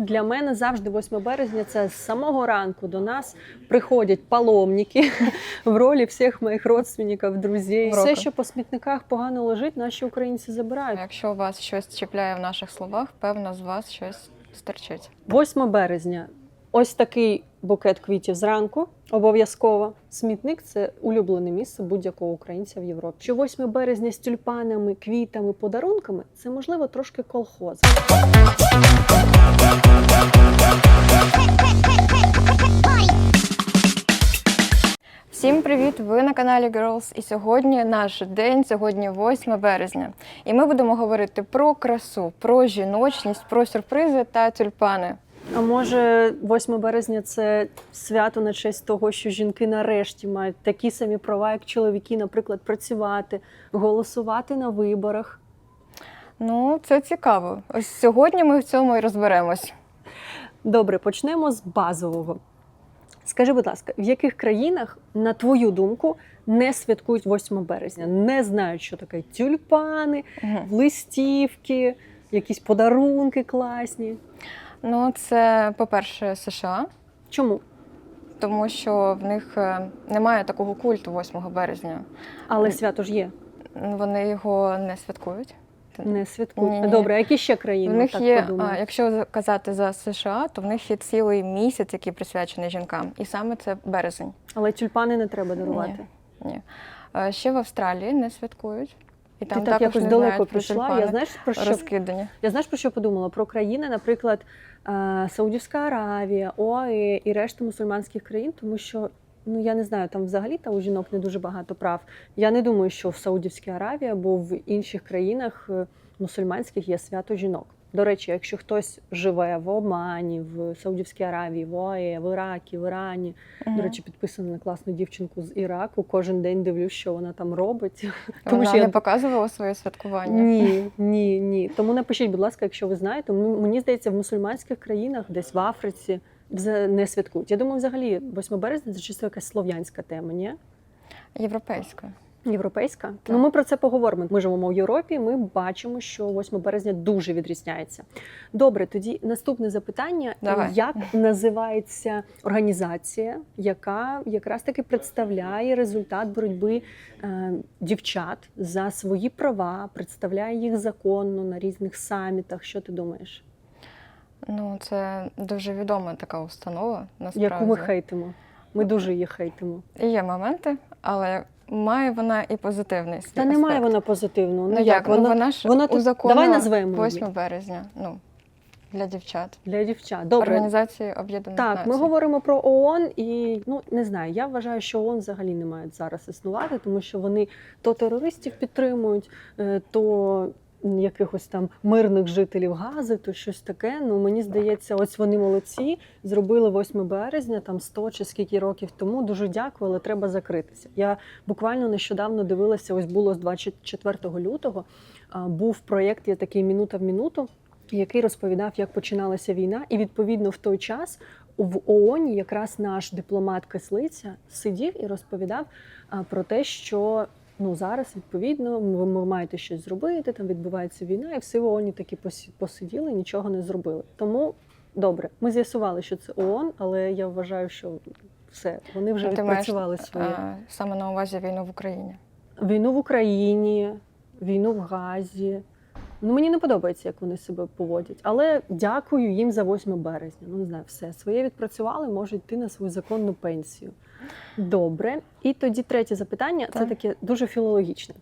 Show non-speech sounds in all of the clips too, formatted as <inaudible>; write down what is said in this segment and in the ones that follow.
Для мене завжди 8 березня це з самого ранку до нас приходять паломники <laughs> в ролі всіх моїх родственників, друзів. Все, що по смітниках погано лежить, наші українці забирають. Якщо у вас щось чіпляє в наших словах, певно, з вас щось стерчить. 8 березня. Ось такий букет квітів зранку. Обов'язково смітник це улюблене місце будь-якого українця в Європі. Що 8 березня з тюльпанами, квітами, подарунками це можливо трошки колхоз. Всім привіт! Ви на каналі Girls. І сьогодні наш день, сьогодні 8 березня. І ми будемо говорити про красу, про жіночність, про сюрпризи та тюльпани. А може, 8 березня це свято на честь того, що жінки нарешті мають такі самі права, як чоловіки, наприклад, працювати, голосувати на виборах. Ну, це цікаво. Ось сьогодні ми в цьому і розберемось. Добре, почнемо з базового. Скажи, будь ласка, в яких країнах, на твою думку, не святкують 8 березня, не знають, що таке тюльпани, Мгм. листівки, якісь подарунки класні. Ну, це, по-перше, США, Чому? тому що в них е, немає такого культу 8 березня. Але свято ж є, Вони його не святкують. не святкують. Ні-ні. Добре, а які ще країни? В них так є, подумають? а, якщо казати за США, то в них є цілий місяць, який присвячений жінкам, і саме це березень. Але тюльпани не треба дарувати. Ні. Е, Ще в Австралії не святкують. І Ти там так також якось не далеко знають про пішла. тюльпани. Я знаєш про що розкидані. я знаєш про що подумала? Про країни, наприклад, Саудівська Аравія, ОАЕ і решта мусульманських країн, тому що. Ну, я не знаю, там взагалі та у жінок не дуже багато прав. Я не думаю, що в Саудівській Аравії або в інших країнах е, мусульманських є свято жінок. До речі, якщо хтось живе в Омані, в Саудівській Аравії, в ОАЕ, в Іракі, в Ірані, Мгм. до речі, підписана на класну дівчинку з Іраку. Кожен день дивлюсь, що вона там робить. <laughs> Вона я не показувала своє святкування. ні, ні, ні. Тому напишіть, будь ласка, якщо ви знаєте. Мені здається, в мусульманських країнах, десь в Африці, не святкують. Я думаю, взагалі, 8 березня це чисто якась слов'янська тема, ні? Європейська. Європейська. Ну ми про це поговоримо. Ми живемо в Європі. Ми бачимо, що 8 березня дуже відрізняється. Добре, тоді наступне запитання: Давай. як називається організація, яка якраз таки представляє результат боротьби е, дівчат за свої права, представляє їх законно на різних самітах. Що ти думаєш? Ну, це дуже відома така установа, насправді. Яку ми хейтимо? Ми дуже її хейтимо. Є моменти, але має вона і позитивний свій Та немає аспект. вона позитивного. Ну як, ну вона ж вона тут- узаконила давай назвемо 8 її. березня. Ну, для дівчат. для дівчат. Добре, Організації Об'єднаних Так, Націй. ми говоримо про ООН, і ну не знаю. Я вважаю, що ООН взагалі не мають зараз існувати, тому що вони то терористів підтримують, е, то якихось там мирних жителів Гази, то щось таке. Ну мені здається, ось вони молодці. Зробили 8 березня, там 100 чи скільки років тому. Дуже дякую, але треба закритися. Я буквально нещодавно дивилася. Ось було з 24 лютого. Був проєкт є такий мінута в мінуту. Який розповідав, як починалася війна, і відповідно в той час в ООН якраз наш дипломат Кислиця сидів і розповідав про те, що ну зараз відповідно ви, маєте щось зробити. Там відбувається війна, і всі в ООН таки посі- посиділи, нічого не зробили. Тому добре, ми з'ясували, що це ООН, але я вважаю, що все вони вже ти маєш, відпрацювали своє а, саме на увазі війну в Україні. війну в Україні, війну в Газі. Ну, мені не подобається, як вони себе поводять. Але дякую їм за 8 березня. Ну, не знаю, все. Своє відпрацювали, можуть йти на свою законну пенсію. Добре. І тоді третє запитання це таке дуже філологічне.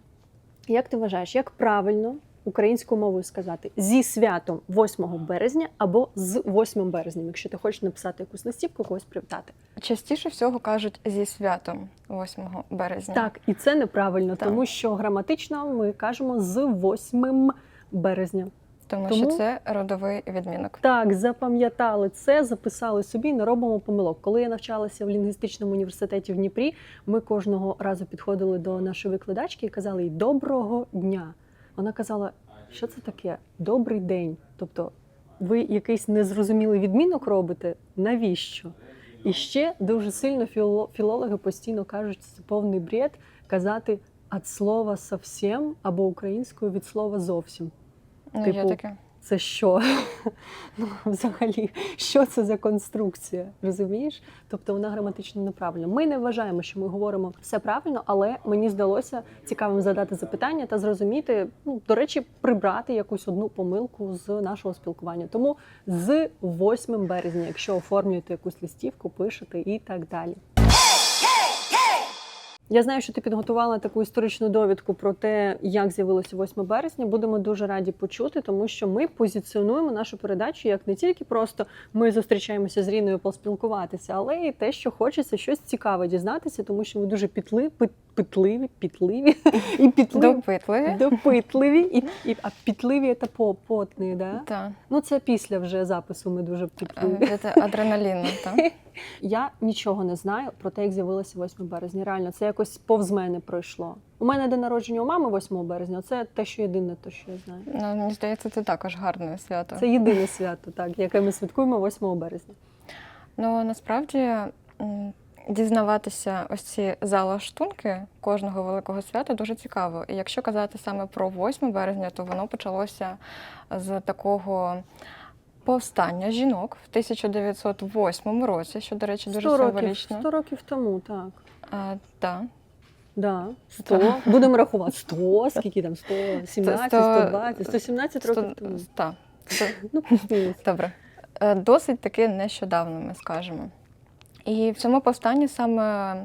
Як ти вважаєш, як правильно українською мовою сказати зі святом 8 березня або з 8 березня, якщо ти хочеш написати якусь листівку, когось привітати? Частіше всього кажуть зі святом 8 березня. Так, і це неправильно, Так. тому що граматично ми кажемо з 8 березня. Тому, Тому- що це родовий відмінок. Так, запам'ятали це, записали собі, не робимо помилок. Коли я навчалася в лінгвістичному університеті в Дніпрі, ми кожного разу підходили до нашої викладачки і казали їй доброго дня. Вона казала, що це таке? Добрий день. Тобто, ви якийсь незрозумілий відмінок робите? Навіщо? І ще дуже сильно філо- філологи постійно кажуть, це повний бред казати від слова совсем або українською від слова зовсім. Ну, є Типу, таке. це що? <laughs> Ну, взагалі, що це за конструкція? Розумієш? Тобто вона граматично неправильна. Ми не вважаємо, що ми говоримо все правильно, але мені здалося цікавим задати запитання та зрозуміти, ну, до речі, прибрати якусь одну помилку з нашого спілкування. Тому з 8 березня, якщо оформлюєте якусь листівку, пишете і так далі. Я знаю, що ти підготувала таку історичну довідку про те, як з'явилося 8 березня. Будемо дуже раді почути, тому що ми позиціонуємо нашу передачу як не тільки просто ми зустрічаємося з Ріною поспілкуватися, але і те, що хочеться щось цікаве дізнатися, тому що ми дуже пітли, пит, питливі, пітливі і пітливі. Допитливі. Допитливі і, і а пітливі це по- потні, да? Так. Ну це після вже запису. Ми дуже пітливі. Е, Це адреналінно, так? <laughs> Я нічого не знаю про те, як з'явилося 8 березня. Реально, це якось повз мене пройшло. У мене день народження у мами 8 березня. Це те, що єдине, те, що я знаю. Ну, мені здається, це також гарне свято. Це єдине свято, так, яке ми святкуємо 8 березня. Ну насправді дізнаватися ось ці залаштунки кожного великого свята дуже цікаво. І якщо казати саме про 8 березня, то воно почалося з такого. Повстання жінок в 1908 році, що, до речі, дуже 100 років, символічно. 100 років тому, так. А, да. Да, 100. Будемо рахувати 100, скільки там 117, 120, 117 років тому. Так. Ну. Добре. Е, Досить таки нещодавно, ми скажемо. І в цьому повстанні саме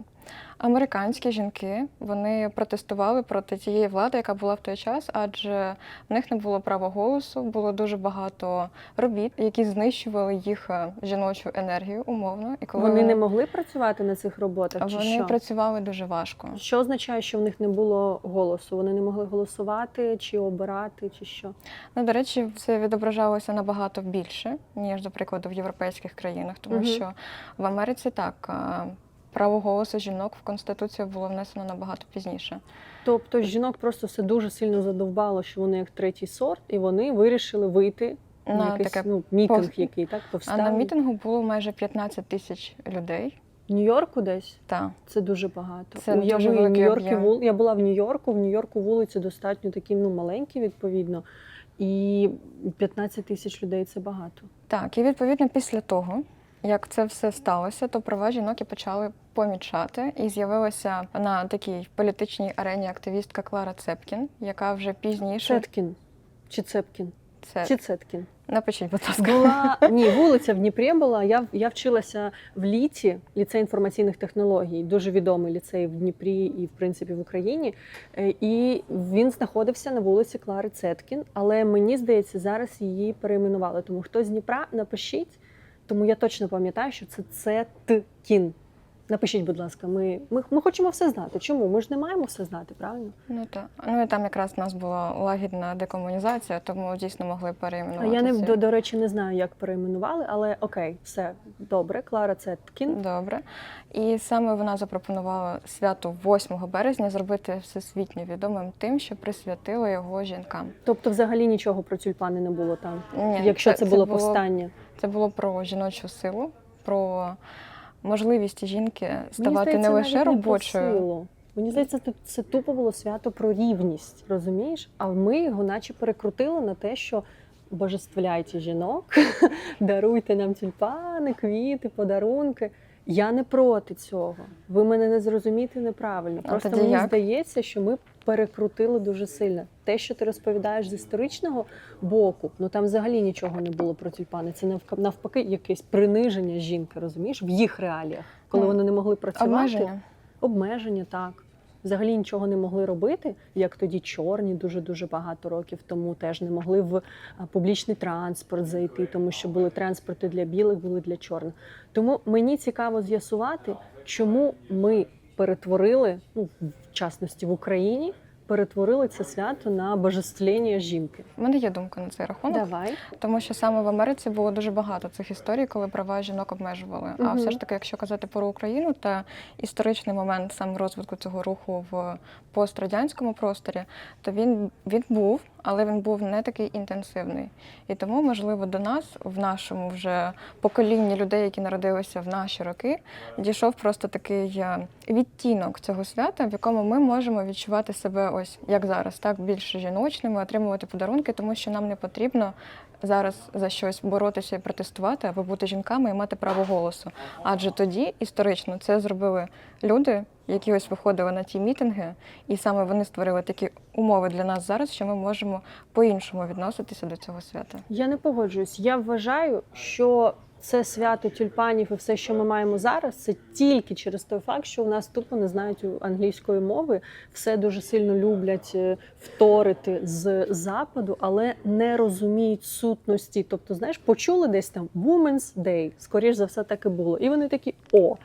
американські жінки вони протестували проти тієї влади, яка була в той час, адже в них не було права голосу, було дуже багато робіт, які знищували їх е, жіночу енергію умовно. І коли Вони не могли працювати на цих роботах, чи вони що? працювали дуже важко. Що означає, що в них не було голосу? Вони не могли голосувати чи обирати, чи що? Ну, до речі, це відображалося набагато більше, ніж, до прикладу, в європейських країнах, тому Мгм. що в Америці так а, право голосу жінок в Конституцію було внесено набагато пізніше. Тобто жінок просто все дуже сильно задовбало, що вони як третій сорт, і вони вирішили вийти на На якийсь таке ну, мітинг, пов- який так А на мітингу було майже 15 тисяч людей. В Нью-Йорку десь Та це дуже багато. Це дуже Уяви, великий Нью-Йоркі вул... Я була в Нью-Йорку. В Нью-Йорку вулиці достатньо такі ну маленькі, відповідно. І 15 тисяч людей це багато. так, і відповідно після того, як це все сталося, то права жінок і почали помічати, і з'явилася на такій політичній арені активістка Клара Цепкін, яка вже пізніше Цеткін чи Цепкін? це Чи Цеткін? напишіть, будь ласка. Була <laughs> ні, вулиця в Дніпрі була. Я, я вчилася в літі, ліцей інформаційних технологій, дуже відомий ліцей в Дніпрі і в принципі в Україні. Е, І він знаходився на вулиці Клари Цеткін. Але мені здається, зараз її перейменували. Тому хто з Дніпра, напишіть. Тому я точно пам'ятаю, що це Цеткін. Напишіть, будь ласка, ми, ми, ми хочемо все знати. Чому? Ми ж не маємо все знати, правильно? Ну так. Ну і там якраз у нас була лагідна декомунізація, тому дійсно могли А я не до, до речі не знаю, як перейменували, але окей, все добре. Клара Цеткін. Добре. І саме вона запропонувала свято 8 березня зробити всесвітньо відомим тим, що присвятила його жінкам. Тобто, взагалі нічого про тюльпани не було там, Ні, якщо це, було повстання. Це було про жіночу силу, про можливість жінки ставати здається, не лише робочою. Не про силу. Мені здається, це, це тупо було свято про рівність, розумієш? А ми його наче перекрутили на те, що божествляйте жінок, <laughs> даруйте нам тюльпани, квіти, подарунки. Я не проти цього. Ви мене не зрозумієте неправильно. Просто мені як? здається, що ми перекрутили дуже сильно. Те, що ти розповідаєш з історичного боку, ну там взагалі нічого не було про тюльпани. Це навпаки якесь приниження жінки, розумієш, в їх реаліях, коли вони не могли працювати. Обмеження. Обмеження, так. Взагалі нічого не могли робити, як тоді чорні дуже дуже багато років тому теж не могли в публічний транспорт зайти, тому що були транспорти для білих, були для чорних. Тому мені цікаво з'ясувати, чому ми перетворили, ну в частності в Україні, перетворили це свято на божествлення жінки. У мене є думка на цей рахунок. Давай. Тому що саме в Америці було дуже багато цих історій, коли права жінок обмежували. А все ж таки, якщо казати про Україну та історичний момент саме розвитку цього руху в пострадянському просторі, то він, він був, але він був не такий інтенсивний. І тому, можливо, до нас, в нашому вже поколінні людей, які народилися в наші роки, дійшов просто такий е, відтінок цього свята, в якому ми можемо відчувати себе ось як зараз, так більш жіночними, отримувати подарунки, тому що нам не потрібно зараз за щось боротися і протестувати, аби бути жінками і мати право голосу. Адже тоді історично це зробили люди, які ось виходили на ті мітинги, і саме вони створили такі умови для нас зараз, що ми можемо по-іншому відноситися до цього свята. Я не погоджуюсь. Я вважаю, що це свято тюльпанів і все, що ми маємо зараз, це тільки через той факт, що у нас тупо не знають англійської мови, все дуже сильно люблять е, вторити з западу, але не розуміють сутності. Тобто, знаєш, почули десь там Women's Day, скоріш за все, так і було. І вони такі: о,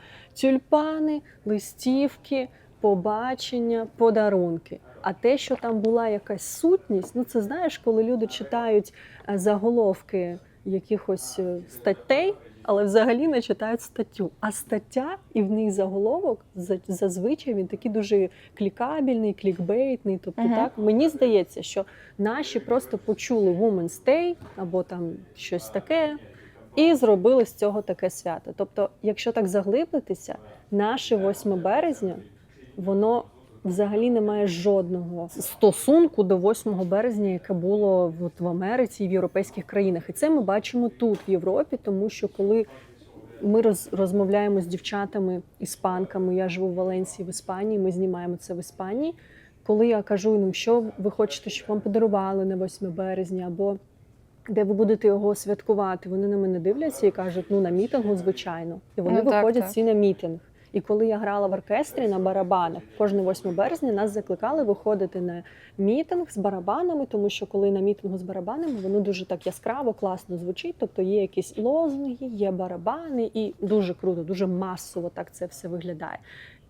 тюльпани, листівки, побачення, подарунки. А те, що там була якась сутність, ну це знаєш, коли люди читають е, заголовки якихось е, статей, але взагалі не читають статтю. А стаття і в них заголовок зазвичай він такий дуже клікабельний, клікбейтний. Тобто, Мгм. так мені здається, що наші просто почули Women's Day або там щось таке. І зробили з цього таке свято. Тобто, якщо так заглибитися, наше 8 березня, воно взагалі не має жодного стосунку до 8 березня, яке було в Америці і в європейських країнах. І це ми бачимо тут, в Європі, тому що коли ми роз, розмовляємо з дівчатами, іспанками, я живу в Валенсії в Іспанії, ми знімаємо це в Іспанії. Коли я кажу їм, що ви хочете, щоб вам подарували на 8 березня, або де ви будете його святкувати, вони на мене дивляться і кажуть, ну на мітингу, звичайно. І вони Ну, так, виходять так. всі на мітинг. І коли я грала в оркестрі на барабанах, кожне 8 березня нас закликали виходити на мітинг з барабанами, тому що коли на мітингу з барабанами воно дуже так яскраво, класно звучить. Тобто є якісь лозунги, є барабани, і дуже круто, дуже масово так це все виглядає.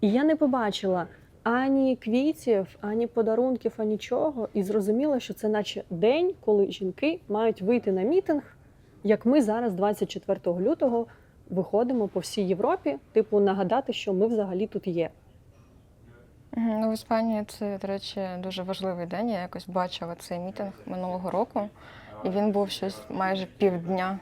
І я не побачила ані квітів, ані подарунків, ані нічого. І зрозуміла, що це наче день, коли жінки мають вийти на мітинг, як ми зараз, 24 лютого, виходимо по всій Європі, типу, нагадати, що ми взагалі тут є. Ну, в Іспанії це, до речі, дуже важливий день. Я якось бачила цей мітинг минулого року, і він був щось майже півдня.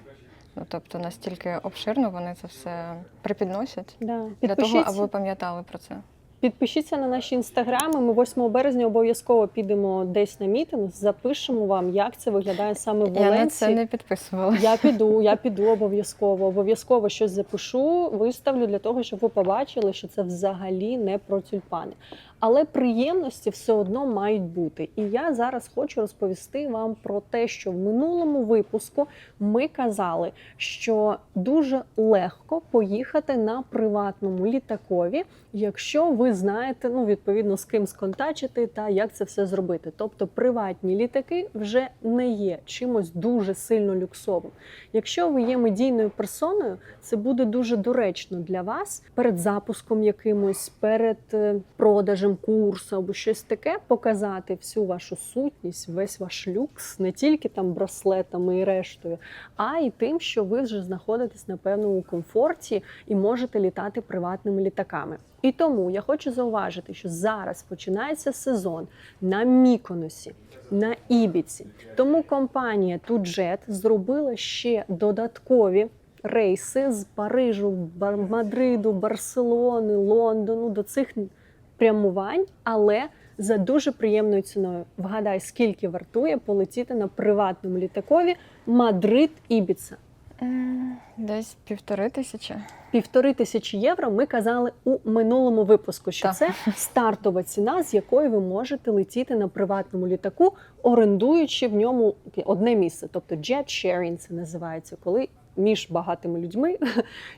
Ну, тобто настільки обширно вони це все припідносять Да. для того, аби пам'ятали про це. Підпишіться на наші інстаграми. Ми 8 березня обов'язково підемо десь на мітинг, запишемо вам, як це виглядає саме в Я на це не підписувала. Я піду, я піду обов'язково. Обов'язково щось запишу, виставлю для того, щоб ви побачили, що це взагалі не про тюльпани. Але приємності все одно мають бути. І я зараз хочу розповісти вам про те, що в минулому випуску ми казали, що дуже легко поїхати на приватному літакові, якщо ви знаєте, ну відповідно з ким сконтачити та як це все зробити. Тобто приватні літаки вже не є чимось дуже сильно люксовим. Якщо ви є медійною персоною, це буде дуже доречно для вас перед запуском якимось, перед е, продажем курсу або щось таке, показати всю вашу сутність, весь ваш люкс, не тільки там браслетами і рештою, а й тим, що ви вже знаходитесь на певному комфорті і можете літати приватними літаками. І тому я хочу зауважити, що зараз починається сезон на Міконосі, на Ібіці. Тому компанія Туджет зробила ще додаткові рейси з Парижу, Мадриду, Барселони, Лондону до цих прямувань, але за дуже приємною ціною. Вгадай, скільки вартує полетіти на приватному літакові Мадрид Ібіца. Десь півтори тисячі. Півтори тисячі євро ми казали у минулому випуску, що Так. це <laughs> стартова ціна, з якої ви можете летіти на приватному літаку, орендуючи в ньому одне місце. Тобто jet sharing це називається, коли між багатими людьми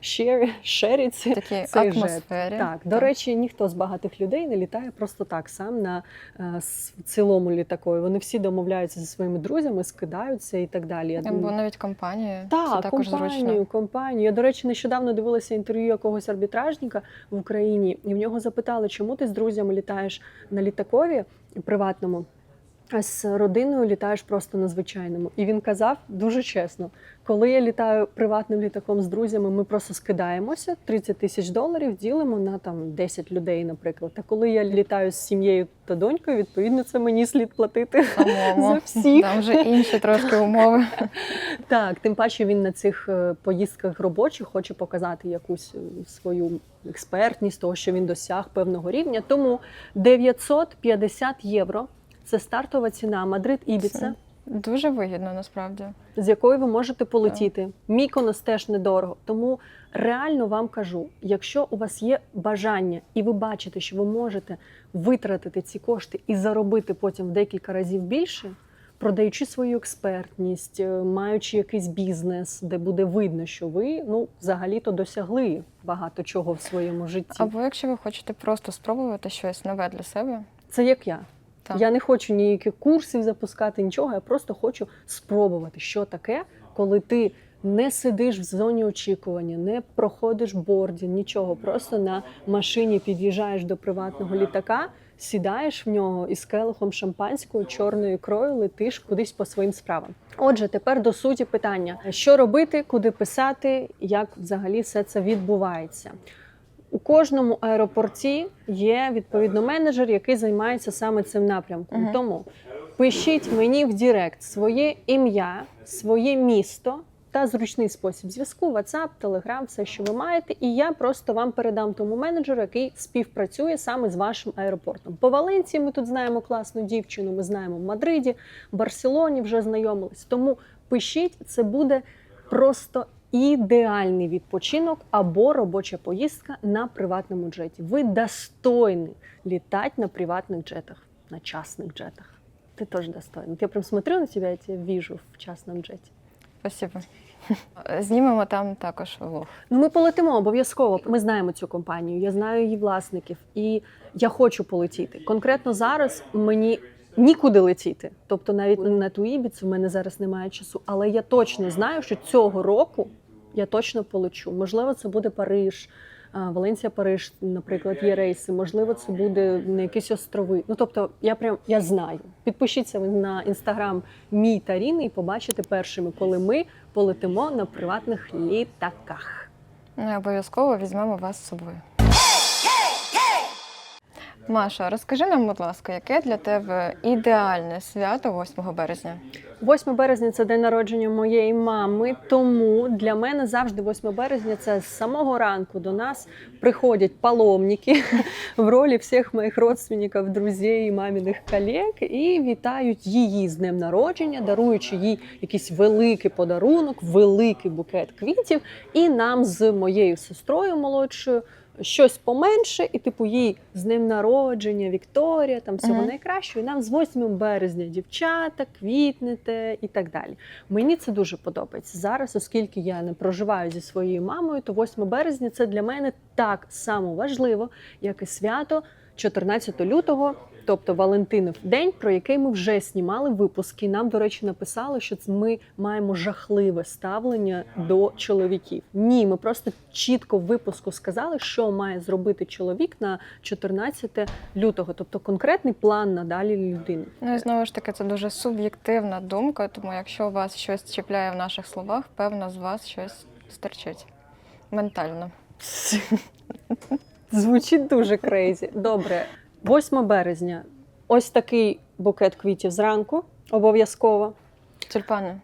<laughs> шериться Такі цей жет. Так, до речі, ніхто з багатих людей не літає просто так сам на е, цілому літакові. Вони всі домовляються зі своїми друзями, скидаються і так далі. Я Або навіть компанії. так, це також компанію, зручно. компанію. Я, до речі, нещодавно дивилася інтерв'ю якогось арбітражника в Україні, і в нього запитали, чому ти з друзями літаєш на літакові приватному, з родиною літаєш просто на звичайному. І він казав дуже чесно: коли я літаю приватним літаком з друзями, ми просто скидаємося 30 тисяч доларів, ділимо на там 10 людей, наприклад. А коли я літаю з сім'єю та донькою, відповідно, це мені слід платити. <laughs> Самому. За всіх. Там вже інші трошки умови. <laughs> Так, тим паче він на цих е, поїздках робочих хоче показати якусь е, свою експертність, того, що він досяг певного рівня. Тому 950 євро це стартова ціна Мадрид Ібіца. Дуже вигідно насправді. з якою ви можете полетіти. Міконос теж недорого. Тому реально вам кажу: якщо у вас є бажання, і ви бачите, що ви можете витратити ці кошти і заробити потім в декілька разів більше, продаючи свою експертність, е, маючи якийсь бізнес, де буде видно, що ви ну взагалі-то досягли багато чого в своєму житті. Або якщо ви хочете просто спробувати щось нове для себе, Це як я. Так. Я не хочу ніяких курсів запускати, нічого. Я просто хочу спробувати, що таке, коли ти не сидиш в зоні очікування, не проходиш борді, нічого. Просто на машині під'їжджаєш до приватного літака, сідаєш в нього із келихом шампанського, чорною ікрою, летиш кудись по своїм справам. Отже, тепер до суті питання: що робити, куди писати, як взагалі все це відбувається. У кожному аеропорті є відповідно менеджер, який займається саме цим напрямком. Мгм. Тому пишіть мені в Директ своє ім'я, своє місто та зручний спосіб зв'язку, WhatsApp, Telegram, все, що ви маєте, і я просто вам передам тому менеджеру, який співпрацює саме з вашим аеропортом. По Валенції ми тут знаємо класну дівчину. Ми знаємо в Мадриді, в Барселоні вже знайомились. Тому пишіть, це буде просто ідеальний відпочинок або робоча поїздка на приватному джеті. Ви достойні літати на приватних джетах, на частних джетах. Ты тоже достойна. Я прям смотрю на тебя, я тебя вижу в частном джеті. спасибо. Знімемо там також влог. Ну, ми полетимо обов'язково. Ми знаємо цю компанію, я знаю її власників, і я хочу полетіти. Конкретно зараз мені нікуди летіти. Тобто, навіть на ту Ібіцу в мене зараз немає часу. Але я точно знаю, що цього року я точно полечу. Можливо, це буде Париж. Валенсія, Париж, наприклад, є рейси. Можливо, це буде на якісь острови. Ну тобто, я прям я знаю. Підпишіться на інстаграм мій та Ріни і побачите першими, коли ми полетимо на приватних літаках. Ну, і обов'язково візьмемо вас з собою. Маша, розкажи нам, будь ласка, яке для тебе ідеальне свято 8 березня? 8 березня це день народження моєї мами. Тому для мене завжди 8 березня це з самого ранку до нас приходять паломники в ролі всіх моїх родственників, друзів, маминих колег і вітають її з днем народження, даруючи їй якийсь великий подарунок, великий букет квітів. І нам з моєю сестрою молодшою. Щось поменше, і типу їй з ним народження, Вікторія, там всього Мгм. найкращого. І нам з 8 березня дівчата, квітнете і так далі. Мені це дуже подобається зараз, оскільки я не проживаю зі своєю мамою, то 8 березня це для мене так само важливо, як і свято 14 лютого, тобто Валентинов день, про який ми вже знімали випуски. Нам, до речі, написали, що ми маємо жахливе ставлення до чоловіків. Ні, ми просто чітко в випуску сказали, що має зробити чоловік на 14 лютого, тобто конкретний план надалі людини. Ну і знову ж таки, це дуже суб'єктивна думка, тому якщо вас щось чіпляє в наших словах, певно, з вас щось стерчить ментально. Звучить дуже крейзі. Добре, 8 березня. Ось такий букет квітів зранку, обов'язково. Тюльпани.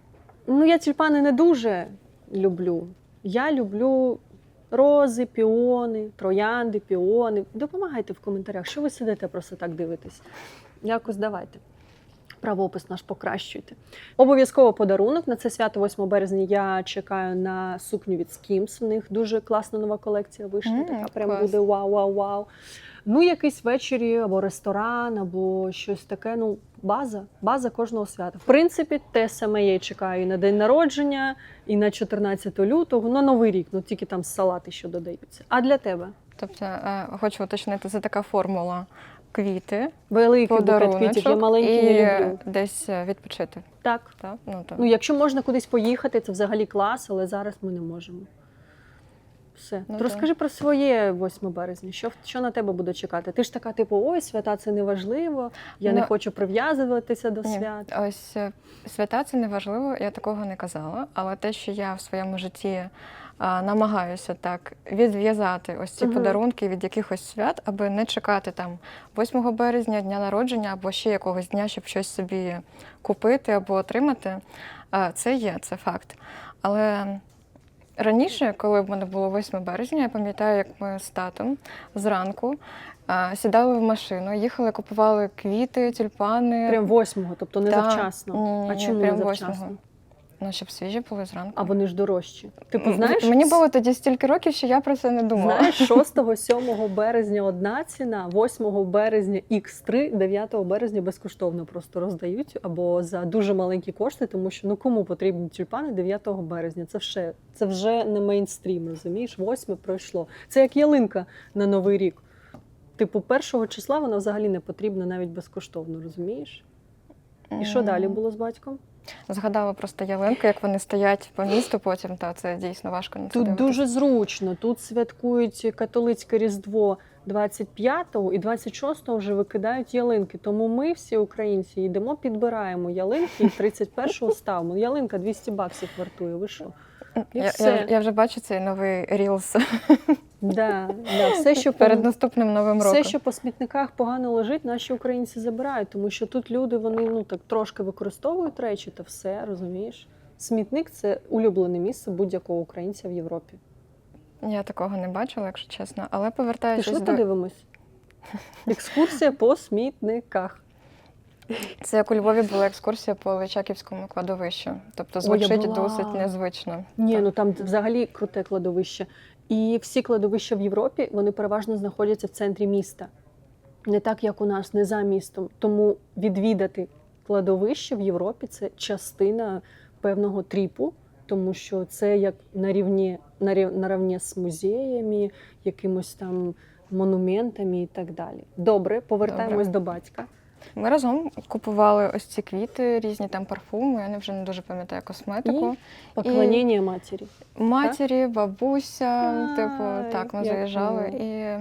Ну, я тюльпани не дуже люблю. Я люблю рози, піони, троянди, піони. Допомагайте в коментарях, що ви сидите, просто так дивитесь. Якось давайте. Правопис наш покращуйте. Обов'язково подарунок на це свято 8 березня. Я чекаю на сукню від Skims. В них дуже класна нова колекція вийшла. М, така прям клас. буде вау-вау-вау. Ну, якийсь ввечері або ресторан, або щось таке. Ну, база, база кожного свята. В принципі, те саме я чекаю і на день народження, і на 14 лютого, на новий рік, ну тільки там салати, що додаються. А для тебе? Тобто, е, хочу уточнити, це така формула квіти, Великий букет квітів, я маленький і не люблю. десь е, відпочити. Так. Так? Ну, то. Ну, якщо можна кудись поїхати, це взагалі клас, але зараз ми не можемо. Все. Ну, Розкажи про своє 8 березня. Що, що на тебе буде чекати? Ти ж така, типу, ой, свята це не важливо, я не Ну, хочу прив'язуватися до Ні. свят. Ось е, свята це не важливо, я такого не казала. Але те, що я в своєму житті а, намагаюся так відв'язати ось ці Мгм. подарунки від якихось свят, аби не чекати там 8 березня, дня народження або ще якогось дня, щоб щось собі купити або отримати. А, Це є, це факт. Але Раніше, коли в мене було 8 березня, я пам'ятаю, як ми з татом зранку а, сідали в машину, їхали, купували квіти, тюльпани. Прям восьмого, тобто не завчасно. ні-ні-ні, а чому прям не завчасно? восьмого. Ну, щоб свіжі були зранку. А вони ж дорожчі. Типу, знаєш, Мені було тоді стільки років, що я про це не думала. Знаєш, <laughs> 6-7 березня одна ціна, 8 березня X3, 9 березня безкоштовно просто роздають або за дуже маленькі кошти, тому що ну кому потрібні тюльпани 9 березня? Це вже, це вже не мейнстрім, розумієш? 8 пройшло. Це як ялинка на Новий рік. Типу, першого числа вона взагалі не потрібна навіть безкоштовно, розумієш? І що далі було з батьком? Згадала просто ялинки, як вони стоять по місту потім, та це дійсно важко на це Тут дивитися. дуже зручно. Тут святкують католицьке Різдво 25-го і 26-го вже викидають ялинки. Тому ми, всі українці, йдемо, підбираємо ялинки і 31-го <laughs> ставимо. Ялинка 200 баксів вартує. Ви що? І Я, все. я, я вже бачу цей новий рілс Да, да. <laughs> Все, що перед наступним новим роком. все, що по смітниках погано лежить, наші українці забирають, тому що тут люди вони ну так трошки використовують речі та все, розумієш? Смітник це улюблене місце будь-якого українця в Європі. Я такого не бачила, якщо чесно. Але Пішли повертаючись до подивимось. <laughs> Екскурсія по смітниках. це як у Львові була екскурсія по Личаківському кладовищу. Тобто Ой, звучить була. досить незвично. Ні, Так. ну там взагалі круте кладовище. І всі кладовища в Європі вони переважно знаходяться в центрі міста. Не так, як у нас, не за містом. Тому відвідати кладовище в Європі це частина певного тріпу, тому що це як на рівні, на наравні з музеями, якимось там монументами і так далі. Добре, повертаємось до батька. Ми разом купували ось ці квіти, різні там парфуми. Я не вже не дуже пам'ятаю косметику. Поклоніння матері. Матері, бабуся, типу, так, ми заїжджали. І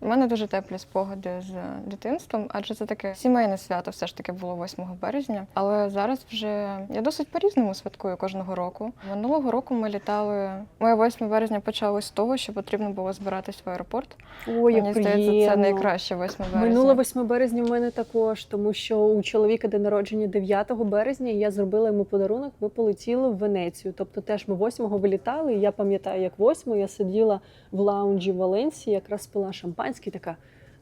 в мене дуже теплі спогади з дитинством, адже це таке сімейне свято все ж таки було 8 березня. Але зараз вже я досить по-різному святкую кожного року. Минулого року ми літали. Моє 8 березня почалось з того, що потрібно було збиратись в аеропорт. Ой, як Мені здається, це найкраще 8 березня. Минуле 8 березня в мене також, тому що у чоловіка день народження 9 березня, і я зробила йому подарунок. Ми полетіли в Венецію. Тобто, теж ми 8-го вилітали. І я пам'ятаю, як 8 я сиділа в лаунджі в Валенсії, якраз пила шампанське, така.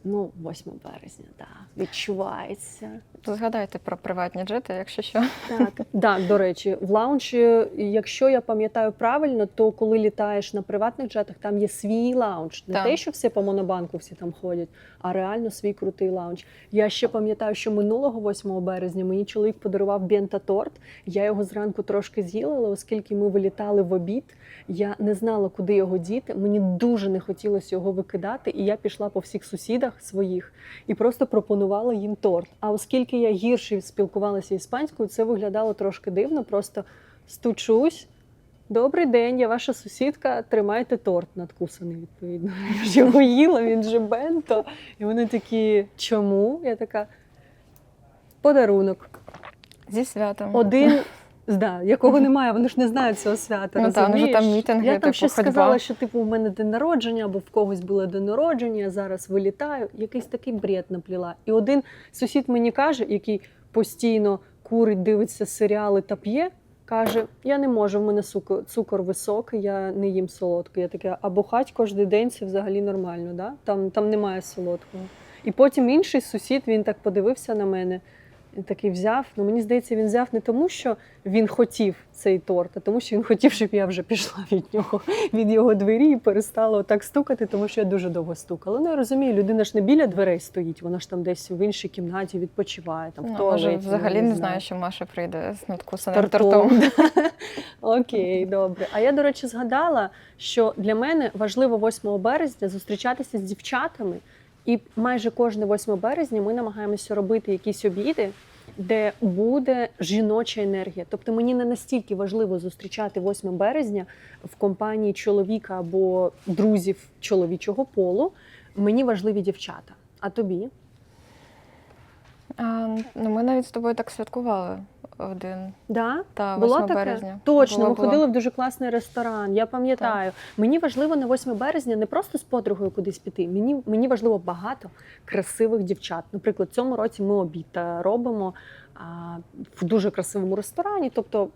Ну, 8 березня, так, відчувається. Згадайте про приватні джети, якщо що. Так, <laughs> так, до речі, в лаунжі, якщо я пам'ятаю правильно, то коли літаєш на приватних джетах, там є свій лаунж. Не Так. те, що всі по монобанку всі там ходять, а реально свій крутий лаунж. Я ще пам'ятаю, що минулого 8 березня мені чоловік подарував бента-торт. Я його зранку трошки з'їла, але оскільки ми вилітали в обід, я не знала, куди його діти. Мені дуже не хотілося його викидати, і я пішла по всіх сусідах своїх і просто пропонувала їм торт. А оскільки я гірше спілкувалася іспанською, це виглядало трошки дивно. Просто стучусь. Добрий день, я ваша сусідка. Тримайте торт надкусаний, відповідно. <laughs> Я ж його їла, він же бенто. І вони такі, чому? Я така. Подарунок. Зі святом. Один, да, якого немає, вони ж не знають цього свята. Ну, там вже там мітинги, Я там типу, щось ходьба. сказала, що типу у мене день народження, або в когось було день народження, я зараз вилітаю. Якийсь такий бред напліла. І один сусід мені каже, який постійно курить, дивиться серіали та п'є. Каже, я не можу, в мене цукор, цукор високий, я не їм солодке. Я таке, а бухать кожен день це взагалі нормально, да? там, там немає солодкого. І потім інший сусід він так подивився на мене, і такий взяв. Ну мені здається, він взяв не тому, що він хотів цей торт, а тому, що він хотів, щоб я вже пішла від нього, від його двері і перестала отак стукати, тому що я дуже довго стукала. Ну я розумію, людина ж не біля дверей стоїть, вона ж там десь в іншій кімнаті відпочиває. Там Ну, може, ну, взагалі не знаю. знаю, що Маша прийде з надкусаним Тортом. тортом. <laughs> Окей, добре. А я, до речі, згадала, що для мене важливо 8 березня зустрічатися з дівчатами. І майже кожне 8 березня ми намагаємося робити якісь обіди, де буде жіноча енергія. Тобто мені не настільки важливо зустрічати 8 березня в компанії чоловіка або друзів чоловічого полу. Мені важливі дівчата. А тобі? А, ну, ми навіть з тобою так святкували один Да? та 8 Було таке? березня. Точно, Було, ми було. ходили в дуже класний ресторан. Я пам'ятаю. Мені важливо на 8 березня не просто з подругою кудись піти. Мені, мені важливо багато красивих дівчат. Наприклад, в цьому році ми обід е, робимо а, в дуже красивому ресторані. Тобто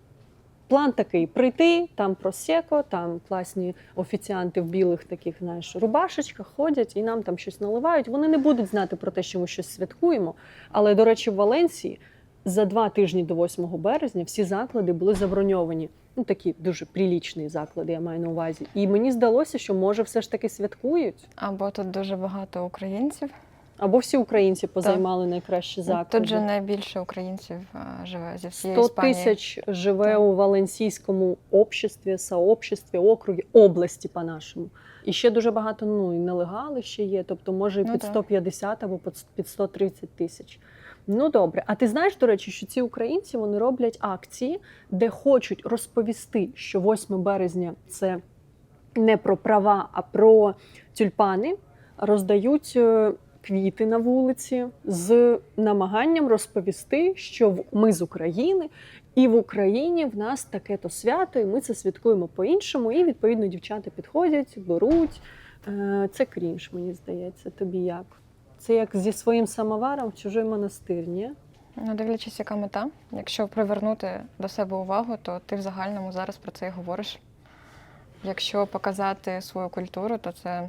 план такий: прийти, там просеко, там класні офіціанти в білих таких, знаєш, рубашечках ходять і нам там щось наливають. Вони не будуть знати про те, що ми щось святкуємо. Але, до речі, в Валенції за два тижні до 8 березня всі заклади були заброньовані. Ну, такі дуже прилічні заклади, я маю на увазі. І мені здалося, що може все ж таки святкують. Або тут дуже багато українців. Або всі українці позаймали найкращі заклади. Тут же найбільше українців живе зі всієї 100 Іспанії. тисяч живе Так. у Валенсійському обществі, сообществі, округі, області по-нашому. І ще дуже багато ну, і нелегали ще є, тобто може і Ну, під так. 150 або під 130 тисяч. Ну добре. А ти знаєш, до речі, що ці українці вони роблять акції, де хочуть розповісти, що 8 березня це не про права, а про тюльпани, роздають е, квіти на вулиці з намаганням розповісти, що ми з України, і в Україні в нас таке то свято, і ми це святкуємо по-іншому. І відповідно дівчата підходять, беруть. Е, Це крінж, мені здається. Тобі як? Це як зі своїм самоваром в чужий монастир, ні? Ну, дивлячись, яка мета. Якщо привернути до себе увагу, то ти в загальному зараз про це і говориш. Якщо показати свою культуру, то це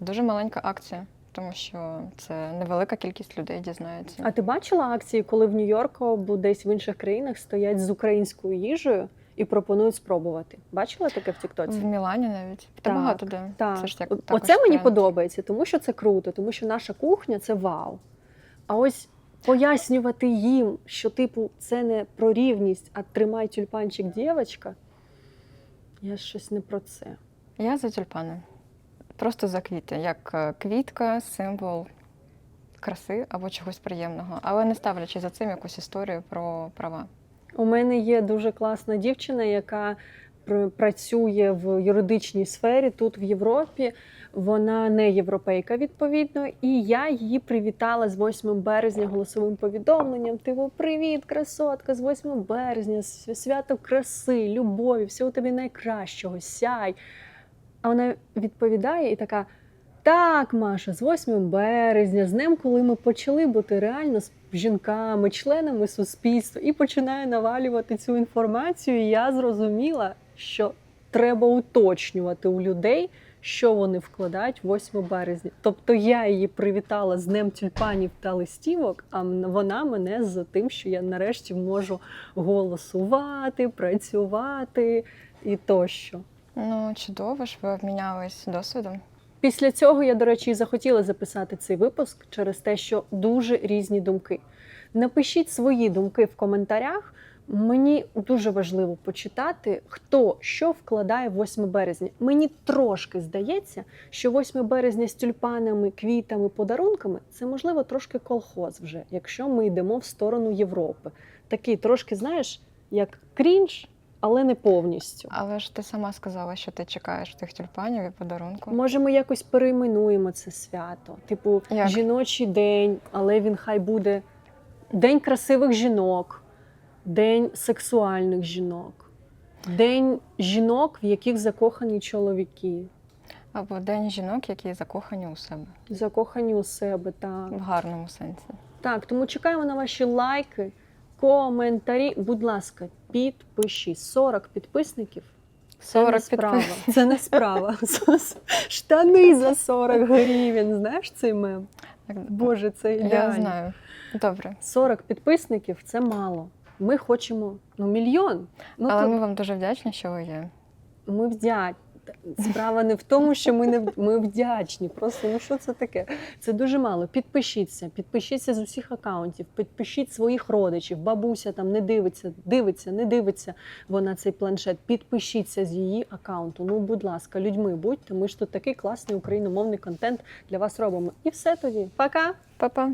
дуже маленька акція, тому що це невелика кількість людей дізнається. А ти бачила акції, коли в Нью-Йорку або десь в інших країнах стоять з українською їжею і пропонують спробувати? Бачила таке в Тіктоці? В Мілані навіть та Так, багато де. Так, Це ж О- оце мені тренд. подобається, тому що це круто, тому що наша кухня це вау. А ось пояснювати їм, що типу це не про рівність, а тримай тюльпанчик дівчинка. Я щось не про це. Я за тюльпани. Просто за квіти, як е, квітка, символ краси або чогось приємного, але не ставлячи за цим якусь історію про права. У мене є дуже класна дівчина, яка працює в юридичній сфері тут в Європі. Вона не європейка, відповідно, і я її привітала з 8 березня голосовим повідомленням. Типу, привіт, красотка, з 8 березня, свято краси, любові, всього тобі найкращого, сяй. А вона відповідає і така: так, Маша, з 8 березня, з днем, коли ми почали бути реально з жінками, членами суспільства, і починає навалювати цю інформацію. Я зрозуміла, що треба уточнювати у людей, що вони вкладають 8 березня. Тобто я її привітала з днем тюльпанів та листівок, а вона мене з тим, що я нарешті можу голосувати, працювати і тощо. Ну, чудово ж, ви обмінялись досвідом. Після цього я, до речі, і захотіла записати цей випуск через те, що дуже різні думки. Напишіть свої думки в коментарях. Мені дуже важливо почитати, хто що вкладає 8 березня. Мені трошки здається, що 8 березня з тюльпанами, квітами, подарунками це можливо трошки колхоз вже, якщо ми йдемо в сторону Європи. Такий трошки, знаєш, як крінж, але не повністю. Але ж ти сама сказала, що ти чекаєш тих тюльпанів і подарунку. Може, ми якось перейменуємо це свято. Типу, Як? жіночий день, але він хай буде День красивих жінок, День сексуальних жінок, День жінок, в яких закохані чоловіки, Або день жінок, які закохані у себе закохані у себе. Так. в гарному сенсі. так, тому чекаємо на ваші лайки, коментарі. Будь ласка, підпишіть 40 підписників. Це не справа. Це не справа. Штани за 40 гривень. Знаєш цей мем? Боже, це я знаю. Добре. 40 підписників це мало. Ми хочемо ну, мільйон. Ну, Але то ми вам дуже вдячні, що ви є. ми вдячні. Справа не в тому, що ми не ми вдячні. Просто ну що це таке? Це дуже мало. Підпишіться, підпишіться з усіх акаунтів, підпишіть своїх родичів. Бабуся там не дивиться, дивиться, не дивиться вона цей планшет. Підпишіться з її акаунту. Ну, будь ласка, людьми будьте. Ми ж тут такий класний україномовний контент для вас робимо. І все тоді. Пока, Па-па.